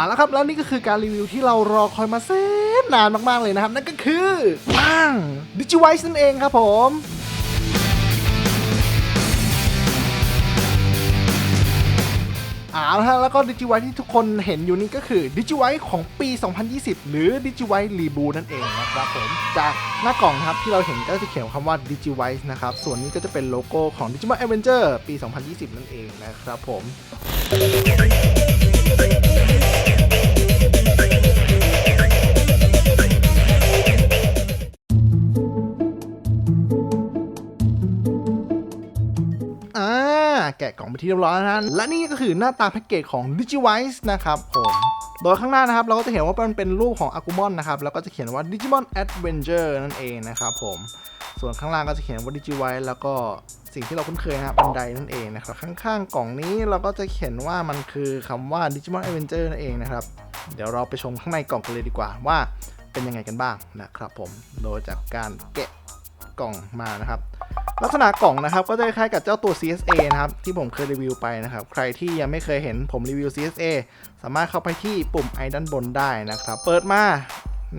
อะแล้วครับแล้วนี่ก็คือการรีวิวที่เรารอคอยมาแสนนานมากๆเลยนะครับ นั่นก็คือปังดิจิไวส์นั่นเองครับผมอ่านะฮะแล้วก็ดิจิไวที่ทุกคนเห็นอยู่นี่ก็คือดิจิไวของปี 2020 หรือดิจิไวรีบูนั่นเองนะครับผมจากหน้ากล่องนะครับที่เราเห็นก็จะเขียนคำว่าดิจิไวนะครับ ส่วนนี้ก็จะเป็นโลโก้ของ Digimon Adventure ปี 2020 นั่นเองนะครับผม แกะกล่องไปที่เรียบร้อยแล้วนะและนี่ก็คือหน้าตาแพ็กเกจของ Digivice นะครับผมโดยข้างหน้านะครับ เราก็จะเห็นว่ามันเป็นรูปของ Agumon นนะครับ แล้วก็จะเขียนว่า Digimon Adventure นั่นเองนะครับผมส่วนข้างล่างก็จะเขียนว่า Digivice แล้วก็สิ่งที่เราคุ้นเคยนะครับบันไดนั่นเองนะครับ ข้างๆกล่องนี้เราก็จะเขียนว่ามันคือคำว่า Digimon Adventure นั่นเองนะครับ เดี๋ยวเราไปชมข้างในกล่องกันเลยดีกว่าว่าเป็นยังไงกันบ้างนะครับผมโดยจากการแกะ กล่องมานะครับ ลักษณะกล่องนะครับ ก็จะคล้ายกับเจ้าตัว CSA นะครับ ที่ผมเคยรีวิวไปนะครับ ใครที่ยังไม่เคยเห็นผมรีวิว CSA สามารถเข้าไปที่ปุ่มไอด้านบนได้นะครับ เปิดมา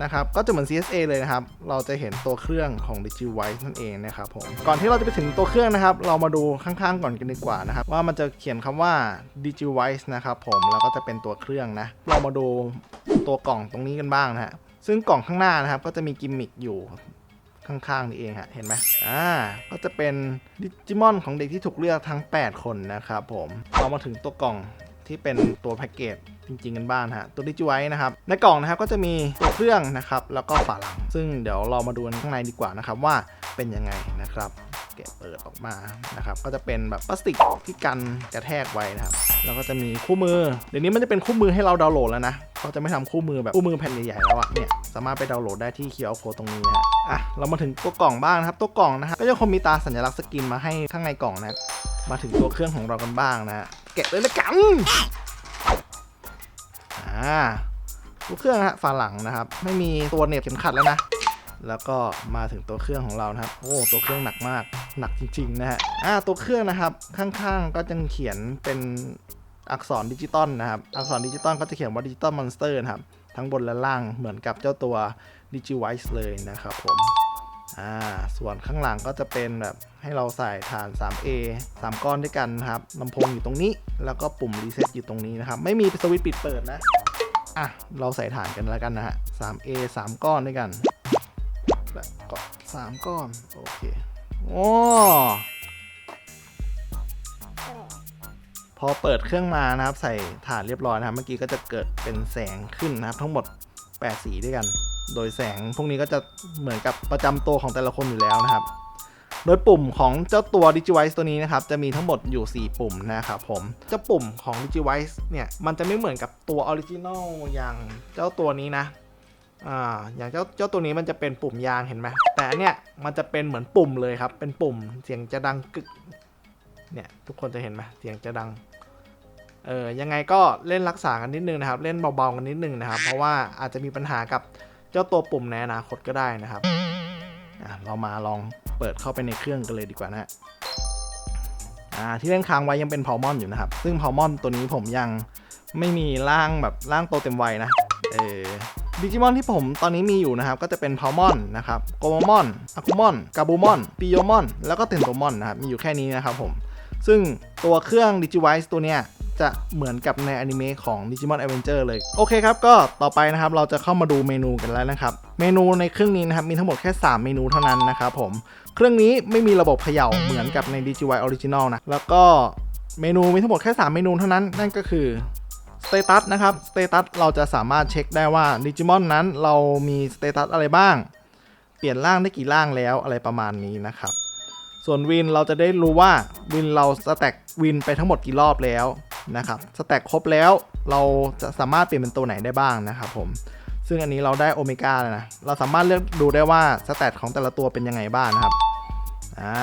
นะครับก็จะเหมือน CSA เลยนะครับ เราจะเห็นตัวเครื่องของ DigiWise นั่นเองนะครับผม ก่อนที่เราจะไปถึงตัวเครื่องนะครับ เรามาดูข้างๆก่อนกันดีกว่านะครับ ว่ามันจะเขียนคำว่า DigiWise นะครับผม แล้วก็จะเป็นตัวเครื่องนะ เรามาดูตัวกล่องตรงนี้กันบ้างนะฮะ ซึ่งกล่องข้างหน้านะครับ ก็จะมีกิมมิคอยู่ ข้างๆนี่เองฮะเห็นไหมอ่าก็จะเป็นดิจิมอนของเด็กที่ถูกเลือกทั้ง 8 คนนะครับผมเรามาถึงตัวกล่องที่เป็นตัวแพ็กเกจจริงๆกันบ้างฮะตัวดิจิไว้นะครับในกล่องนะครับก็จะมีตัวเครื่องนะครับแล้วก็ฝาหลัง ซึ่งเดี๋ยวเรามาดูกันข้างในดีกว่านะครับว่าเป็นยังไงนะครับแกะเปิดออกมานะครับก็จะเป็นแบบพลาสติกที่กันกระแทกไว้นะครับแล้วก็จะมีคู่มือ เดี๋ยวนี้มันจะเป็นคู่มือให้เราดาวน์โหลดแล้วนะ เขาจะไม่ทำคู่มือแบบคู่มือแผ่นใหญ่ๆแล้วอะเนี่ยสามารถไปดาวน์โหลดได้ที่ QR code ตรงนี้ฮะอะเรามาถึงตัวกล่องบ้างนะครับ ตัวกล่องนะครับก็ยังคงมีตาสัญลักษณ์สกินมาให้ข้างในกล่องนะมาถึงตัวเครื่องของเรากันบ้างนะฮะแกะเลยละกันอ่าตัวเครื่องฮะฝาหลังนะครับ ไม่มีตัวเหน็บเข็มขัดแล้วนะแล้วก็มาถึงตัวเครื่องของเรานะครับ โอ้ตัวเครื่องหนักมากหนักจริงๆนะฮะอ่าตัวเครื่องนะครับข้างๆก็จะเขียนเป็น อักษรดิจิตอลนะครับ อักษรดิจิตอลก็จะเขียนว่าดิจิตอลมอนสเตอร์นะครับ ทั้งบนและล่างเหมือนกับเจ้าตัว d i g i v i c e เลยนะครับผม อ่า ส่วนข้างหลังก็จะเป็นแบบให้เราใส่ฐาน 3A 3 ก้อนด้วยกันนะครับลำโพงอยู่ตรงนี้ แล้วก็ปุ่มรีเซ็ตอยู่ตรงนี้นะครับ ไม่มีสวิตช์ปิดเปิดนะ อะ เราใส่ฐานกันแล้วกันนะฮะ 3A 3 ก้อนด้วยกัน แล้วก็3ก้อน โอเค โอ้ พอเปิดเครื่องมานะครับใส่ฐานเรียบร้อยนะครับ เมื่อกี้ก็จะเกิดเป็นแสงขึ้นนะครับ ทั้งหมด 8 สีด้วยกัน โดยแสงพวกนี้ก็จะเหมือนกับประจำตัวของแต่ละคนอยู่แล้วนะครับ โดยปุ่มของเจ้าตัว DigiWise ตัวนี้นะครับ จะมีทั้งหมดอยู่ 4 ปุ่มนะครับผมเจ้าปุ่มของ DigiWise เนี่ยมันจะไม่เหมือนกับตัวออริจินอลอย่างเจ้าตัวนี้นะอ่าอย่างเจ้าเจ้าตัวนี้มันจะเป็นปุ่มยางเห็นไหมแต่เนี่ยมันจะเป็นเหมือนปุ่มเลยครับเป็นปุ่มเสียงจะดังกึก เนี่ยทุกคนจะเห็นไหมเสียงจะดัง เออยังไงก็เล่นรักษากันนิดนึงนะครับ เล่นเบาๆกันนิดนึงนะครับ เพราะว่าอาจจะมีปัญหากับเจ้าตัวปุ่มในอนาคตก็ได้นะครับอะเรามาลองเปิดเข้าไปในเครื่องกันเลยดีกว่านะฮะอ่าที่เล่นค้างไว้ยังเป็นพาวมอนอยู่นะครับ ซึ่งพาวมอนตัวนี้ผมยังไม่มีร่างแบบร่างโตเต็มวัยนะ เออดิจิมอนที่ผมตอนนี้มีอยู่นะครับ ก็จะเป็นพาวมอนนะครับโกมอนอากุมอนกาบูมอนปิโยมอน แล้วก็เทนโตมอนนะครับ มีอยู่แค่นี้นะครับผม ซึ่งตัวเครื่อง DigiWise ตัวเนี้ยจะเหมือนกับในอนิเมะของ Digimon Adventure เลย โอเคครับ ก็ต่อไปนะครับเราจะเข้ามาดูเมนูกันแล้วนะครับ เมนูในเครื่องนี้นะครับ มีทั้งหมดแค่ 3 เมนูเท่านั้นนะครับผม เครื่องนี้ไม่มีระบบเขย่าเหมือนกับใน DigiWise Original นะ แล้วก็เมนูมีทั้งหมดแค่ 3 เมนูเท่านั้น นั่นก็คือสเตตัสนะครับสเตตัสเราจะสามารถเช็คได้ว่าดิจิมอนนั้นเรามีสเตตัสอะไรบ้าง เปลี่ยนร่างได้กี่ร่างแล้วอะไรประมาณนี้นะครับ ส่วนวินเราจะได้รู้ว่าวินเราสแต็กวินไปทั้งหมดกี่รอบแล้วนะครับสแต็กครบแล้วเราจะสามารถเปลี่ยนเป็นตัวไหนได้บ้างนะครับผมซึ่งอันนี้เราได้โอเมก้าแล้วนะเราสามารถเลือกดูได้ว่าสแตทของแต่ละตัวเป็นยังไงบ้างนะครับอ่า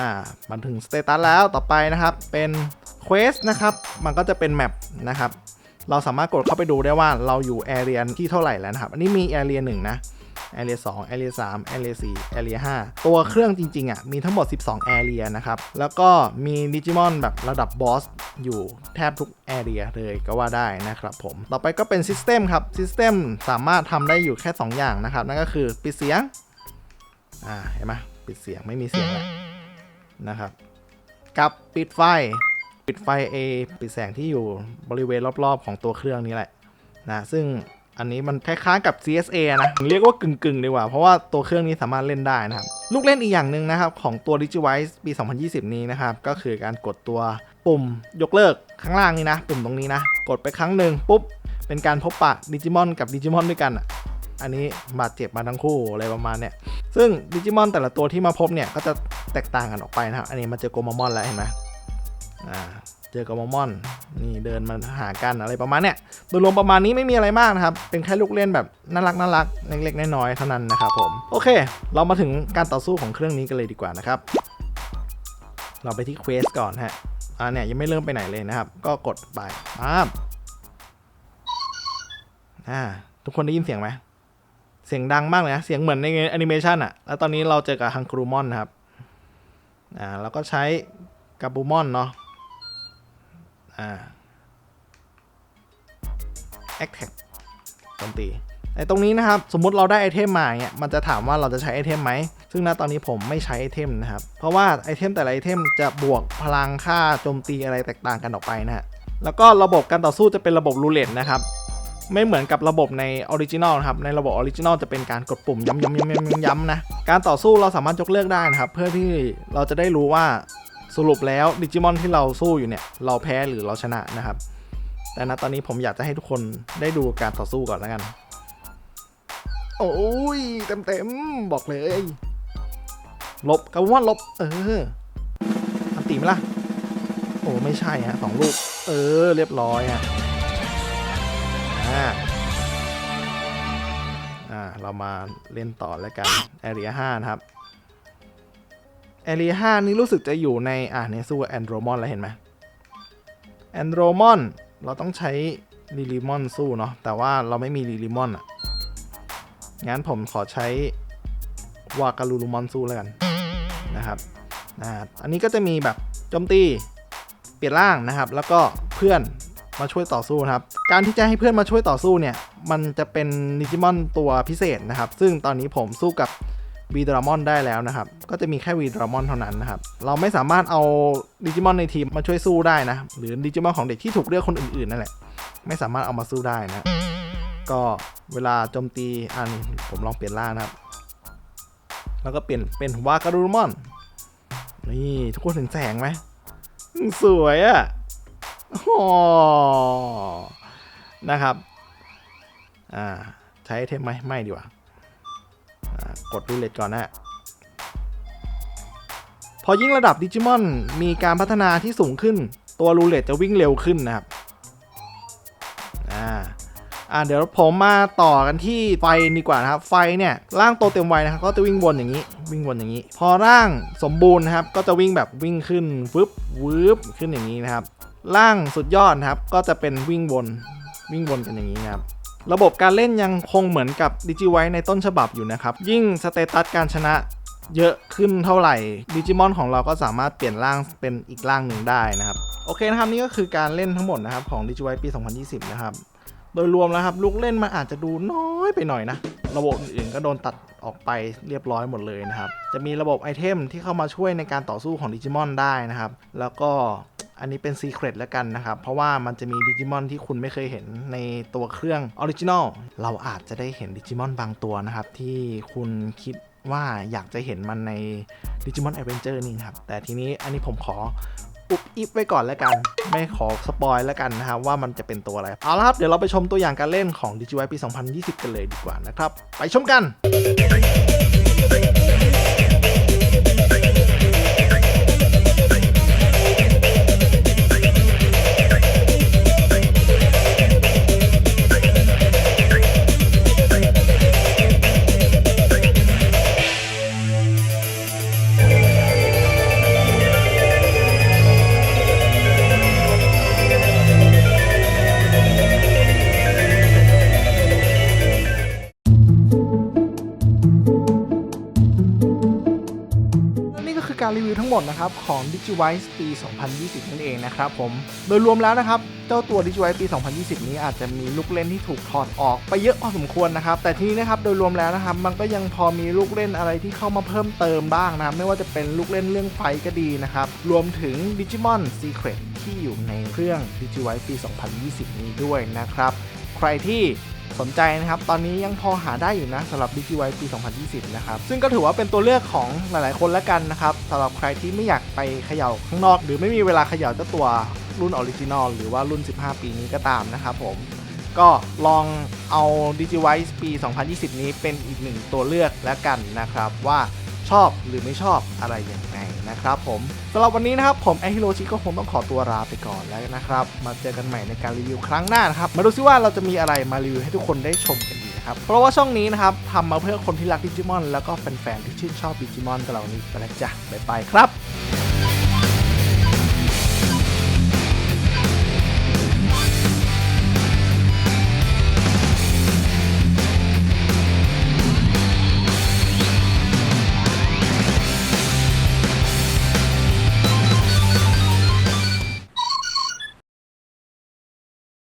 มาถึงสเตตัสแล้วต่อไปนะครับเป็นเควสนะครับมันก็จะเป็นแมปนะครับเราสามารถกดเข้าไปดูได้ว่าเราอยู่แอเรียที่เท่าไหร่แล้วนะครับ อันนี้มีแอเรียหนึ่งนะ Area 2 Area 3 Area 4 Area 5 ตัวเครื่องจริงๆอะมีทั้งหมด 12 Area นะครับ แล้วก็มีดิจิมอนแบบระดับบอสอยู่แทบทุก Area เลยก็ว่าได้นะครับผม ต่อไปก็เป็น System ครับ System สามารถทำได้อยู่แค่ 2 อย่างนะครับ นั่นก็คือปิดเสียง อ่าเห็นไหมปิดเสียงไม่มีเสียงแล้วนะครับกับปิดไฟ ปิดไฟ A ปิดแสงที่อยู่บริเวณรอบๆ ของตัวเครื่องนี้แหละนะซึ่ง อันนี้มันคล้ายๆกับ CSA นะ เรียกว่ากึ่งๆดีกว่า เพราะว่าตัวเครื่องนี้สามารถเล่นได้นะครับ ลูกเล่นอีกอย่างหนึ่งนะครับ ของตัว DigiWise ปี 2020 นี้นะครับ ก็คือการกดตัวปุ่มยกเลิกข้างล่างนี้นะ ปุ่มตรงนี้นะ กดไปครั้งหนึ่งปุ๊บ เป็นการพบปะดิจิมอนกับดิจิมอนด้วยกันอะอันนี้บาดเจ็บมาทั้งคู่อะไรประมาณเนี้ยซึ่งดิจิมอนแต่ละตัวที่มาพบเนี่ยก็จะแตกต่างกันออกไปนะครับ อันนี้มาเจอโกมามอนแล้วเห็นไหมอ่า เจอโกมามอนนี่เดินมาหากันอะไรประมาณเนี้ยโดยรวมประมาณนี้ไม่มีอะไรมากนะครับ เป็นแค่ลูกเล่นแบบน่ารักน่ารักเล็กๆน้อยๆเท่านั้นนะครับผมโอเค เรามาถึงการต่อสู้ของเครื่องนี้กันเลยดีกว่านะครับ เราไปที่เควสก่อนฮะอ่าเนี่ยยังไม่เริ่มไปไหนเลยนะครับ ก็กดไปปั๊บอ่าทุกคนได้ยินเสียงไหมเสียงดังมากเลยนะเสียงเหมือนในแอนิเมชันอะแล้วตอนนี้เราเจอกับฮังกรูมอนนะครับอ่าแล้วก็ใช้กาบูมอนเนาะ อ่าแอคแท็กโจมตีไอ้ตรงนี้นะครับ สมมุติเราได้ไอเทมมาเนี่ยมันจะถามว่าเราจะใช้ไอเทมไหม ซึ่งณตอนนี้ผมไม่ใช้ไอเทมนะครับ เพราะว่าไอเทมแต่ละไอเทมจะบวกพลังค่าโจมตีอะไรแตกต่างกันออกไปนะฮะ แล้วก็ระบบการต่อสู้จะเป็นระบบรูเล็ตนะครับ ไม่เหมือนกับระบบในออริจินอลนะครับ ในระบบออริจินอลจะเป็นการกดปุ่มย้ำย้ำย้ำย้ำย้ำนะ การต่อสู้เราสามารถยกเลิกได้นะครับ เพื่อที่เราจะได้รู้ว่า สรุปแล้วดิจิมอนที่เราสู้อยู่เนี่ย เราแพ้หรือเราชนะนะครับ แต่ณตอนนี้ผมอยากจะให้ทุกคนได้ดูการต่อสู้ก่อนแล้วกัน โอ้ยเต็มเต็มๆบอกเลยลบกับว่าลบ เอออันตีไหมล่ะ โอ้ไม่ใช่ฮะสองลูก เออ เรียบร้อยฮะอ่าอ่า เรามาเล่นต่อแล้วกัน Area 5นะครับ Area 5นี้รู้สึกจะอยู่ในอ่าในสู้แอนโดรมอนแล้วเห็นไหมแอนโดรมอนเราต้องใช้ลิลิมอนสู้เนาะแต่ว่าเราไม่มีลิลิมอนอะงั้นผมขอใช้วาการูลูมอนสู้แล้วกันนะครับอ่าอันนี้ก็จะมีแบบโจมตีเปลี่ยนร่างนะครับ แล้วก็เพื่อนมาช่วยต่อสู้นะครับ การที่จะให้เพื่อนมาช่วยต่อสู้เนี่ย มันจะเป็นดิจิมอนตัวพิเศษนะครับ ซึ่งตอนนี้ผมสู้กับ วีดรามอนได้แล้วนะครับ ก็จะมีแค่วีดรามอนเท่านั้นนะครับ เราไม่สามารถเอาดิจิมอนในทีมมาช่วยสู้ได้นะ หรือดิจิมอนของเด็กที่ถูกเลือกคนอื่นๆนั่นแหละ ไม่สามารถเอามาสู้ได้นะ ก็เวลาโจมตีอันผมลองเปลี่ยนล่านะครับ แล้วก็เปลี่ยนเป็นวาการูมอน นี่ทุกคนเห็นแสงไหมสวยอะ่ะโอ้นะครับ อ่า ใช้ไอเทมไหมไม่ดีกว่า กดรูเล็ตก่อนนะพอยิ่งระดับดิจิมอนมีการพัฒนาที่สูงขึ้น ตัวรูเล็ตจะวิ่งเร็วขึ้นนะครับอ่าอ่าเดี๋ยวผมมาต่อกันที่ไฟดีกว่านะครับ ไฟเนี่ยร่างโตเต็มวัยนะครับก็จะวิ่งวนอย่างนี้ วิ่งวนอย่างนี้ พอร่างสมบูรณ์นะครับ ก็จะวิ่งแบบวิ่งขึ้นวึบวืบขึ้นอย่างนี้นะครับ ร่างสุดยอดนะครับ ก็จะเป็นวิ่งวนวิ่งวนกันอย่างนี้นะครับ ระบบการเล่นยังคงเหมือนกับดิจิไวในต้นฉบับอยู่นะครับ ยิ่งสเตตัสการชนะเยอะขึ้นเท่าไหร่ดิจิมอนของเราก็สามารถเปลี่ยนร่างเป็นอีกร่างหนึ่งได้นะครับ โอเคนะครับนี่ก็คือการเล่นทั้งหมดนะครับของดิจิไวปี 2020 นะครับ โดยรวมแล้วครับลูกเล่นมันอาจจะดูน้อยไปหน่อยนะ ระบบอื่นๆก็โดนตัดออกไปเรียบร้อยหมดเลยนะครับ จะมีระบบไอเทมที่เข้ามาช่วยในการต่อสู้ของดิจิมอนได้นะครับ แล้วก็ อันนี้เป็นซีเครตแล้วกันนะครับ เพราะว่ามันจะมีดิจิมอนที่คุณไม่เคยเห็นในตัวเครื่องออริจินอลเราอาจจะได้เห็นดิจิมอนบางตัวนะครับ ที่คุณคิดว่าอยากจะเห็นมันในดิจิมอน a อเวนเจอร์นี่ครับ แต่ทีนี้อันนี้ผมขออุบอิบไว้ก่อนแล้วกัน ไม่ขอสปอยแล้วกันนะครับว่ามันจะเป็นตัวอะไร เอาละครับ เดี๋ยวเราไปชมตัวอย่างการเล่นของ d i g i y ปี 2020 กันเลยดีกว่านะครับ ไปชมกัน รีวิวทั้งหมดนะครับของ DigiWise ปี 2020 นั่นเองนะครับผม โดยรวมแล้วนะครับเจ้าตัว DigiWise ปี 2020 นี้อาจจะมีลูกเล่นที่ถูกถอดออกไปเยอะพอสมควรนะครับ แต่ทีนี้นะครับโดยรวมแล้วนะครับมันก็ยังพอมีลูกเล่นอะไรที่เข้ามาเพิ่มเติมบ้างนะครับไม่ว่าจะเป็นลูกเล่นเรื่องไฟก็ดีนะครับรวมถึง Digimon Secret ที่อยู่ในเครื่อง DigiWise ปี 2020 นี้ด้วยนะครับใครที่ สนใจนะครับ ตอนนี้ยังพอหาได้อยู่นะสำหรับ DGY ปี 2020 นะครับ ซึ่งก็ถือว่าเป็นตัวเลือกของหลายๆ คนแล้วกันนะครับสำหรับใครที่ไม่อยากไปเขย่าข้างนอก หรือไม่มีเวลาเขย่าเจ้าตัวรุ่นออริจินอลหรือว่ารุ่น 15 ปีนี้ก็ตามนะครับผมก็ลองเอา DigiWise ปี 2020 นี้เป็นอีกหนึ่งตัวเลือกแล้วกันนะครับ ว่าชอบหรือไม่ชอบอะไรอย่างไร นะครับผมสำหรับวันนี้นะครับผมไอฮิโรชิก็คงต้องขอตัวลาไปก่อนแล้วนะครับ มาเจอกันใหม่ในการรีวิวครั้งหน้านะครับ มาดูซิว่าเราจะมีอะไรมารีวิวให้ทุกคนได้ชมกันดีนะครับ เพราะว่าช่องนี้นะครับทำมาเพื่อคนที่รักดิจิมอนแล้วก็แฟนๆที่ชื่นชอบดิจิมอนกับเรานี้ไปแล้วจ้ะบ๊ายบายครับ